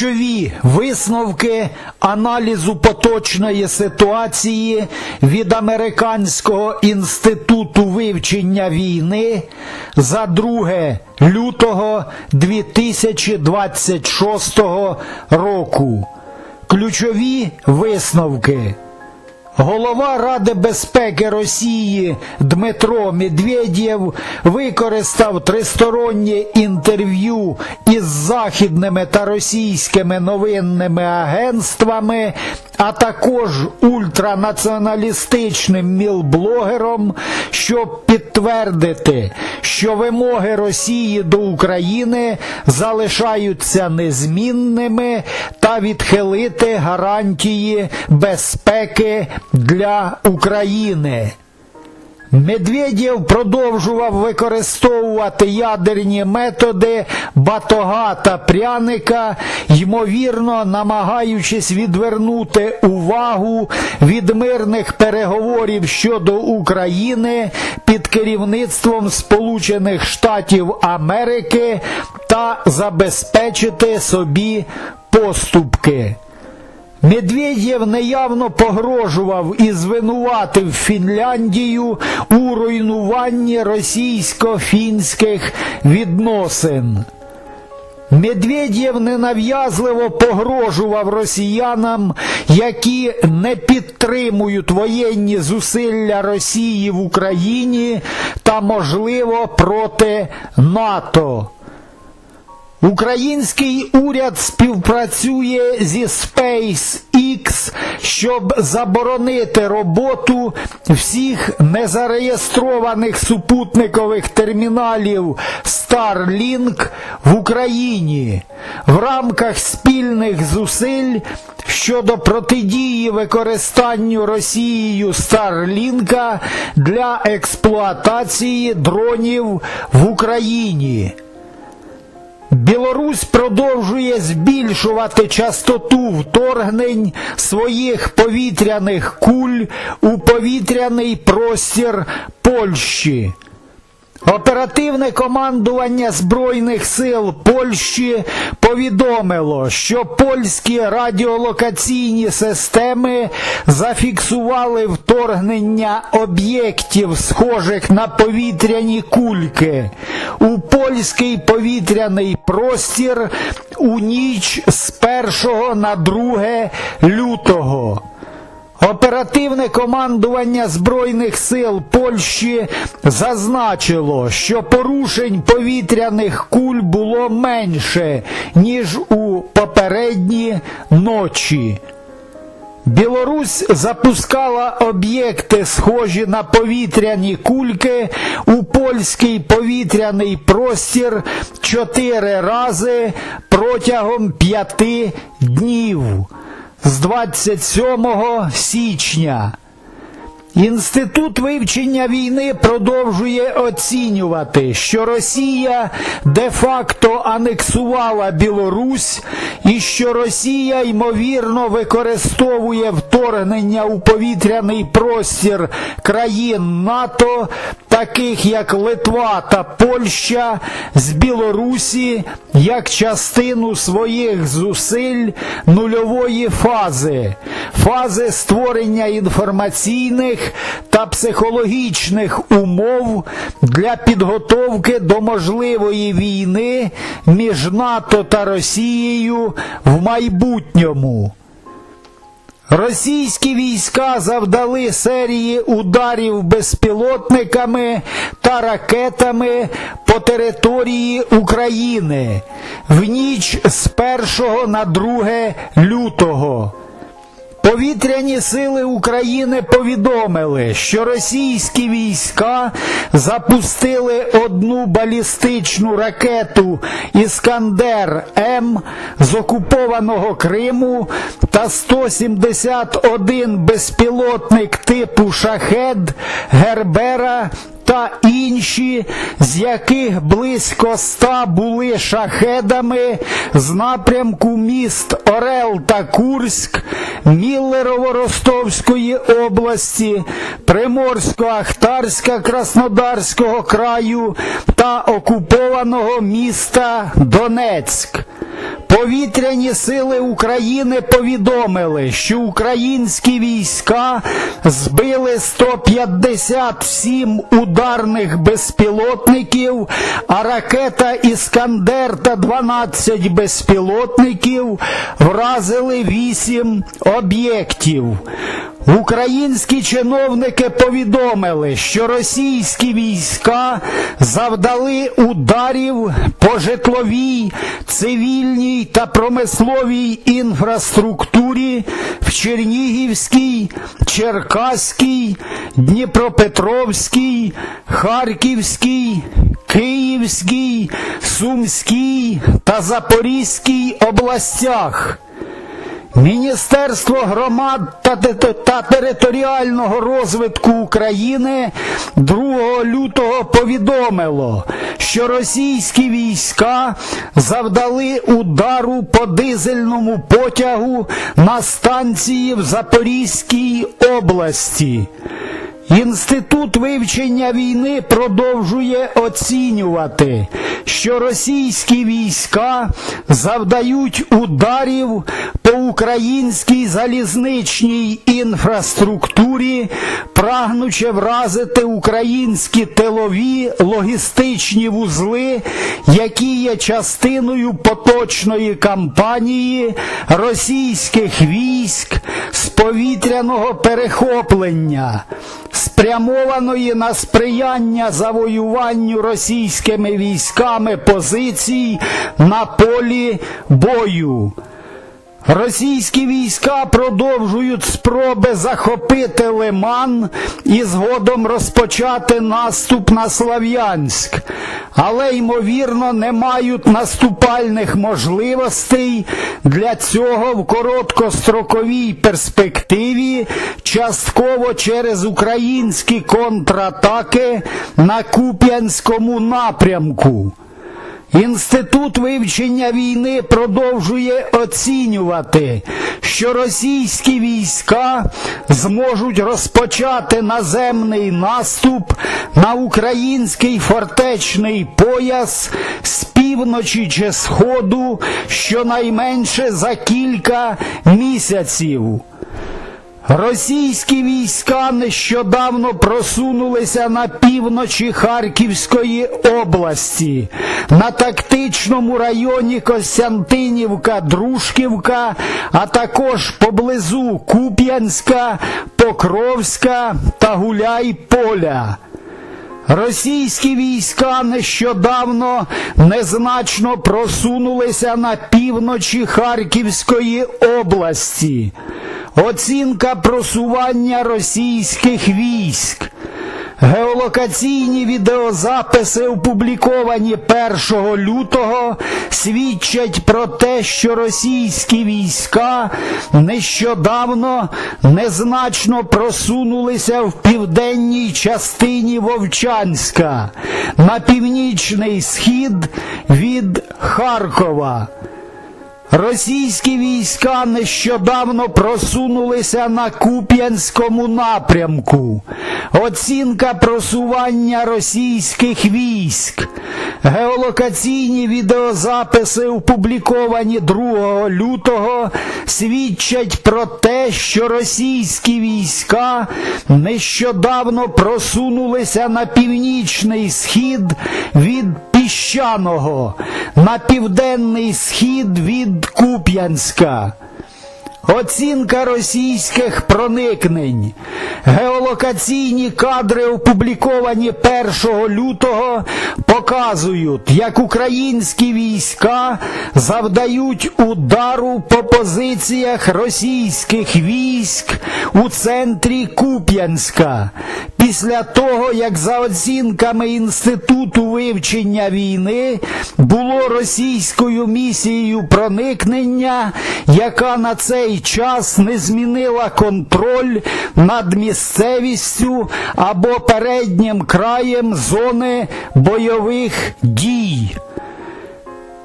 Ключові висновки аналізу поточної ситуації від Американського інституту вивчення війни за 2 лютого 2026 року. Ключові висновки. Голова Ради безпеки Росії Дмитро Медведєв використав тристороннє інтерв'ю із західними та російськими новинними агентствами, а також ультранаціоналістичним мілблогером, щоб підтвердити, що вимоги Росії до України залишаються незмінними та відхилити гарантії безпеки для України. Медведєв продовжував використовувати ядерні методи батога та пряника, ймовірно намагаючись відвернути увагу від мирних переговорів щодо України під керівництвом Сполучених Штатів Америки та забезпечити собі поступки. Медведєв неявно погрожував і звинуватив Фінляндію у руйнуванні російсько-фінських відносин. Медведєв ненав'язливо погрожував росіянам, які не підтримують воєнні зусилля Росії в Україні та, можливо, проти НАТО. Український уряд співпрацює зі SpaceX, щоб заборонити роботу всіх незареєстрованих супутникових терміналів Starlink в Україні в рамках спільних зусиль щодо протидії використанню Росією Starlink для експлуатації дронів в Україні. Білорусь продовжує збільшувати частоту вторгнень своїх повітряних куль у повітряний простір Польщі. Оперативне командування Збройних сил Польщі повідомило, що польські радіолокаційні системи зафіксували вторгнення об'єктів, схожих на повітряні кульки, у польський повітряний простір у ніч з 1 на 2 лютого. Оперативне командування Збройних сил Польщі зазначило, що порушень повітряних куль було менше, ніж у попередні ночі. Білорусь запускала об'єкти, схожі на повітряні кульки, у польський повітряний простір чотири рази протягом п'яти днів з 27 січня. Інститут вивчення війни продовжує оцінювати, що Росія де-факто анексувала Білорусь і що Росія ймовірно використовує вторгнення у повітряний простір країн НАТО, таких як Литва та Польща, з Білорусі як частину своїх зусиль нульової фази, фази створення інформаційних та психологічних умов для підготовки до можливої війни між НАТО та Росією в майбутньому. Російські війська завдали серії ударів безпілотниками та ракетами по території України в ніч з 1 на 2 лютого. Повітряні сили України повідомили, що російські війська запустили одну балістичну ракету Іскандер М з окупованого Криму та 171 безпілотник типу Шахед Гербера та інші, з яких близько ста були шахедами з напрямку міст Орел та Курськ, Міллерово-Ростовської області, Приморсько-Ахтарська Краснодарського краю та окупованого міста Донецьк. Повітряні сили України повідомили, що українські війська збили 157 ударних безпілотників, а ракета Іскандер та 12 безпілотників вразили 8 об'єктів. Українські чиновники повідомили, що російські війська завдали ударів по житловій, цивільній та промисловій інфраструктурі в Чернігівській, Черкаській, Дніпропетровській, Харківській, Київській, Сумській та Запорізькій областях. Міністерство громад та, те- та територіального розвитку України 2 лютого повідомило, що російські війська завдали удару по дизельному потягу на станції в Запорізькій області. Інститут вивчення війни продовжує оцінювати, що російські війська завдають ударів по українській залізничній інфраструктурі, прагнучи вразити українські тилові логістичні вузли, які є частиною поточної кампанії російських військ з повітряного перехоплення спрямованої на сприяння завоюванню російськими військами позицій на полі бою. Російські війська продовжують спроби захопити Лиман і згодом розпочати наступ на Слав'янськ, але ймовірно не мають наступальних можливостей для цього в короткостроковій перспективі, частково через українські контратаки на Куп'янському напрямку. Інститут вивчення війни продовжує оцінювати, що російські війська зможуть розпочати наземний наступ на український фортечний пояс з півночі чи сходу щонайменше за кілька місяців. Російські війська нещодавно просунулися на півночі Харківської області, на тактичному районі Костянтинівка, Дружківка, а також поблизу Куп'янська, Покровська та Гуляй-Поля. Російські війська нещодавно незначно просунулися на півночі Харківської області. Оцінка просування російських військ. Геолокаційні відеозаписи, опубліковані 1 лютого, свідчать про те, що російські війська нещодавно незначно просунулися в південній частині Вовчанська на північний схід від Харкова. Російські війська нещодавно просунулися на Куп'янському напрямку. Оцінка просування російських військ. Геолокаційні відеозаписи, опубліковані 2 лютого, свідчать про те, що російські війська нещодавно просунулися на північний схід від Піщаного, на південний схід від Куп'янська. Оцінка російських проникнень. Геолокаційні кадри, опубліковані 1 лютого, показують, як українські війська завдають удару по позиціях російських військ у центрі Куп'янська. Після того, як за оцінками Інституту вивчення війни було російською місією проникнення, яка на цей час не змінила контроль над місцевістю або переднім краєм зони бойових дій.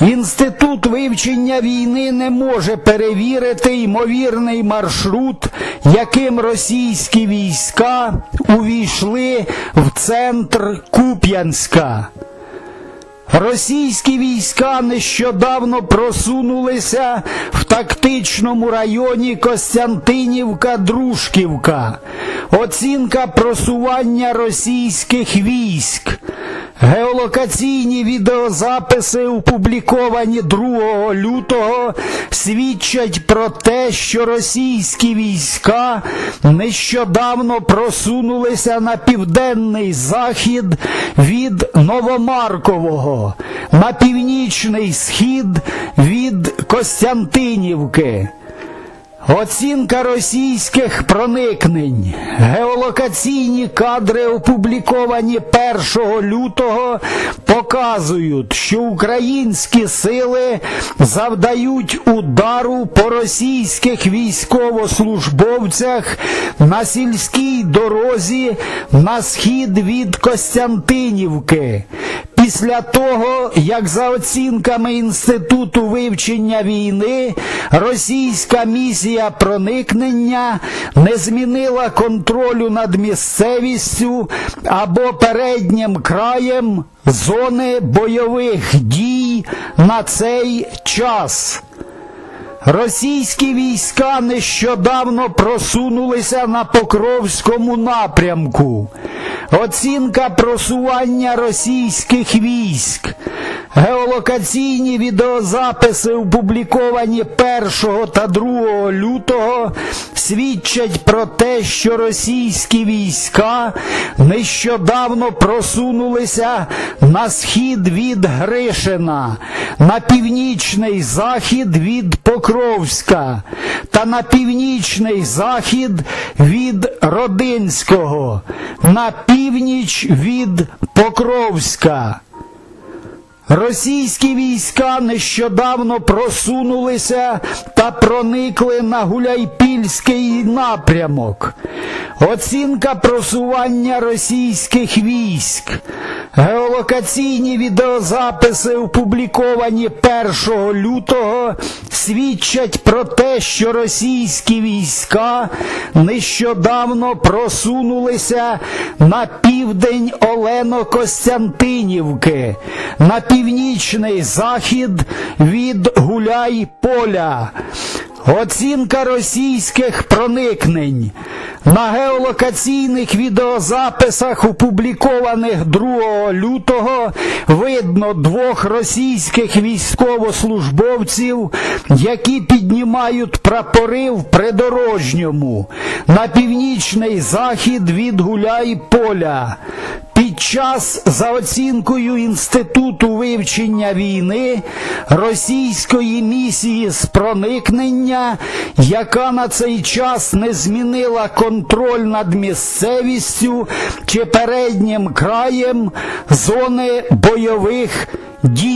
Інститут вивчення війни не може перевірити ймовірний маршрут, яким російські війська увійшли в центр Куп'янська. Російські війська нещодавно просунулися в тактичному районі Костянтинівка-Дружківка. Оцінка просування російських військ. Геолокаційні відеозаписи, опубліковані 2 лютого, свідчать про те, що російські війська нещодавно просунулися на південний захід від Новомаркового, на північний схід від Костянтинівки. Оцінка російських проникнень. Геолокаційні кадри, опубліковані 1 лютого, показують, що українські сили завдають удару по російських військовослужбовцях на сільській дорозі на схід від Костянтинівки. Після того, як за оцінками Інституту вивчення війни російська місія проникнення не змінила контролю над місцевістю або переднім краєм зони бойових дій на цей час. Російські війська нещодавно просунулися на Покровському напрямку. Оцінка просування російських військ. Геолокаційні відеозаписи, опубліковані 1 та 2 лютого, свідчать про те, що російські війська нещодавно просунулися на схід від Гришина, на північний захід від Покровська та на північний захід від Родинського, на північ від Покровська. Російські війська нещодавно просунулися та проникли на Гуляйпільський напрямок. Оцінка просування російських військ. Геолокаційні відеозаписи, опубліковані 1 лютого, свідчать про те, що російські війська нещодавно просунулися на південь Олено-Костянтинівки, на північний захід від Гуляй-Поля. Оцінка російських проникнень. На геолокаційних відеозаписах, опублікованих 2 лютого, видно двох російських військовослужбовців, які піднімають прапори в придорожньому на північний захід від Гуляй-Поля. Під час, за оцінкою Інституту вивчення війни, російської місії з проникнення, яка на цей час не змінила контроль над місцевістю чи переднім краєм зони бойових дій.